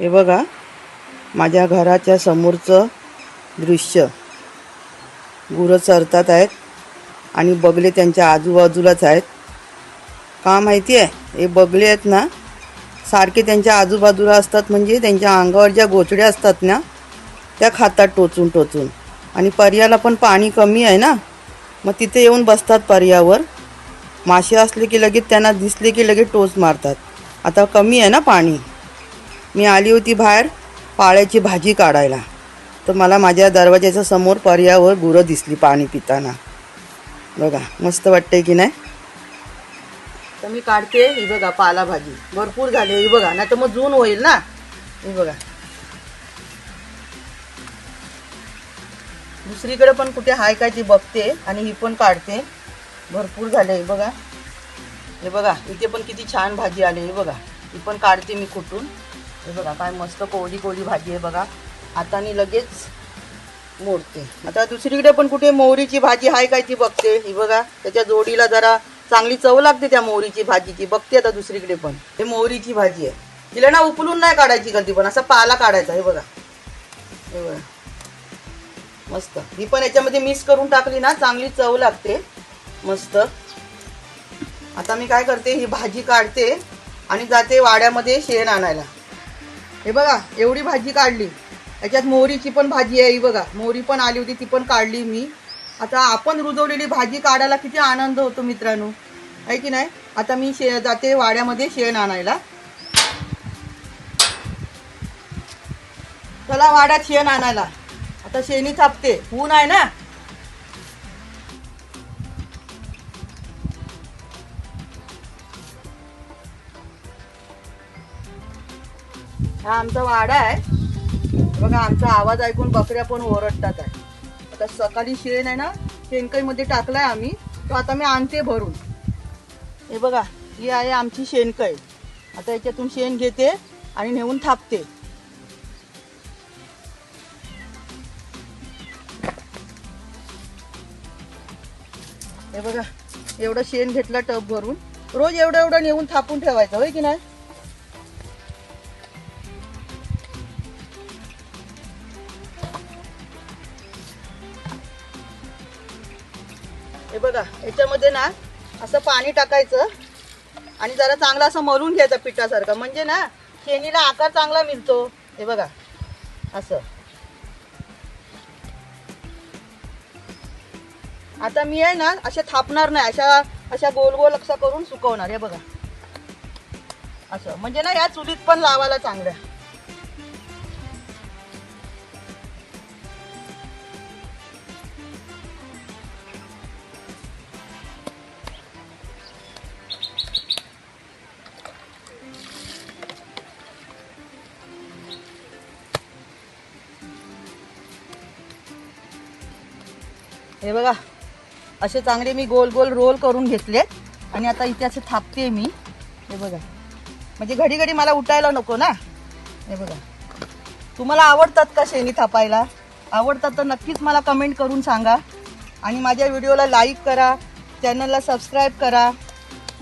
हे बघा माझ्या घराच्या समोरचं दृश्य. गुरं चरतात आहेत आणि बगले त्यांच्या आजूबाजूलाच आहेत. का माहिती आहे हे बगले आहेत ना सारखे त्यांच्या आजूबाजूला असतात म्हणजे त्यांच्या अंगावर ज्या गोचड्या असतात ना त्या खातात टोचून टोचून. आणि पर्याला पण पाणी कमी आहे ना मग तिथे येऊन बसतात पर्यावर. मासे असले की लगेच त्यांना दिसले की लगेच टोच मारतात. आता कमी आहे ना पाणी? मी आली होती बाहेर पाळ्याची भाजी काढायला. तर मला माझ्या दरवाजाच्या समोर पर्यावर गुरं दिसली पाणी पिताना. बघा मस्त वाटते की नाही? तर मी काढते ही बघा पालाभाजी भरपूर झाली ही बघा. नाही तर मग जून होईल ना? ही बघा. दुसरीकडे पण कुठे हाय काय ती बघते आणि ही पण काढते. भरपूर झाले हे बघा. हे बघा इथे पण किती छान भाजी आली हे बघा. ही पण काढते मी कुठून. हे बघा काय मस्त कोवडी कोवडी भाजी आहे बघा. हाताने लगेच मोडते. आता दुसरीकडे पण कुठे मोहरीची भाजी आहे काय ती बघते. ही बघा त्याच्या जोडीला जरा चांगली चव लागते त्या मोहरीची भाजीची. बघते आता दुसरीकडे पण. हे मोहरीची भाजी आहे. तिला ना उकलून नाही काढायची कधी पण. असा पाला काढायचा हे बघा. हे बघा. मस्त. ही पण याच्यामध्ये मिक्स करून टाकली ना चांगली चव लागते. मस्त. आता मी काय करते ही भाजी काढते आणि जाते वाड्यामध्ये शेण आणायला. हे बघा एवढी भाजी काढली. याच्यात मोहरीची पण भाजी आहे ही बघा. मोहरी पण आली होती ती पण काढली मी. आता आपण रुजवलेली भाजी काढायला किती आनंद होतो मित्रांनो. आहे की नाही? आता मी शे जाते वाड्यामध्ये शेण आणायला. चला वाड्यात शेण आणायला. आता शेणी थापते. ऊन आहे ना? हा आमचा वाडा आहे. बघा आमचा आवाज ऐकून बकऱ्या पण ओरडतात आहे. आता सकाळी शेण आहे ना शेणकाईमध्ये टाकलाय आम्ही. तो आता मी आणते भरून. हे बघा ही आहे आमची शेणकाई. आता याच्यातून शेण घेते आणि नेऊन थापते. हे बघा एवढं शेण घेतलं टब भरून. रोज एवढं एवढं नेऊन थापून ठेवायचं होय की नाही? हे बघा याच्यामध्ये ना असं पाणी टाकायचं आणि जरा चांगला असं मरून घ्यायचं पिठासारखं. म्हणजे ना शेणीला आकार चांगला मिळतो. हे बघा असं. आता मी आहे ना अशा थापणार नाही. अशा अशा गोल गोल असं करून सुकवणार. हे बघा. असं. म्हणजे ना या चुलीत पण लावायला चांगल्या हे बघा असे चांगले मी गोल गोल रोल करून घेतलेत. आणि आता इथे असे थापते मी. हे बघा. म्हणजे घडी घडी मला उठायला नको ना. हे बघा. तुम्हाला आवडतात का शेणी थापायला? आवडतात तर नक्कीच मला कमेंट करून सांगा. आणि माझ्या व्हिडिओला लाईक करा. चॅनलला सबस्क्राईब करा.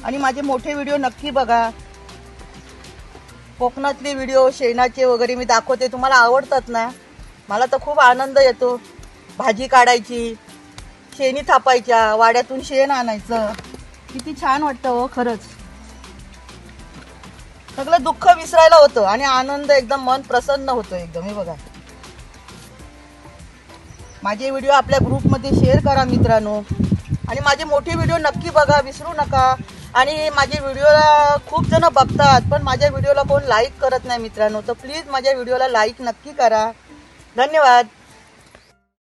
आणि माझे मोठे व्हिडिओ नक्की बघा. कोकणातले व्हिडिओ शेणाचे वगैरे मी दाखवते. तुम्हाला आवडतात ना? मला तर खूप आनंद येतो. भाजी काढायची शेणी थापायच्या वाड्यातून शेण आणायचं. किती छान वाटतं हो खरंच. सगळं दुःख विसरायला होतं आणि आनंद एकदम मन प्रसन्न होतं एकदम हे बघा. माझे व्हिडिओ आपल्या ग्रुपमध्ये शेअर करा मित्रांनो. आणि माझे मोठे व्हिडिओ नक्की बघा विसरू नका. आणि माझे व्हिडिओला खूप जण बघतात पण माझ्या व्हिडिओला कोण लाईक करत नाही मित्रांनो. तर प्लीज माझ्या व्हिडिओला लाईक नक्की करा. धन्यवाद.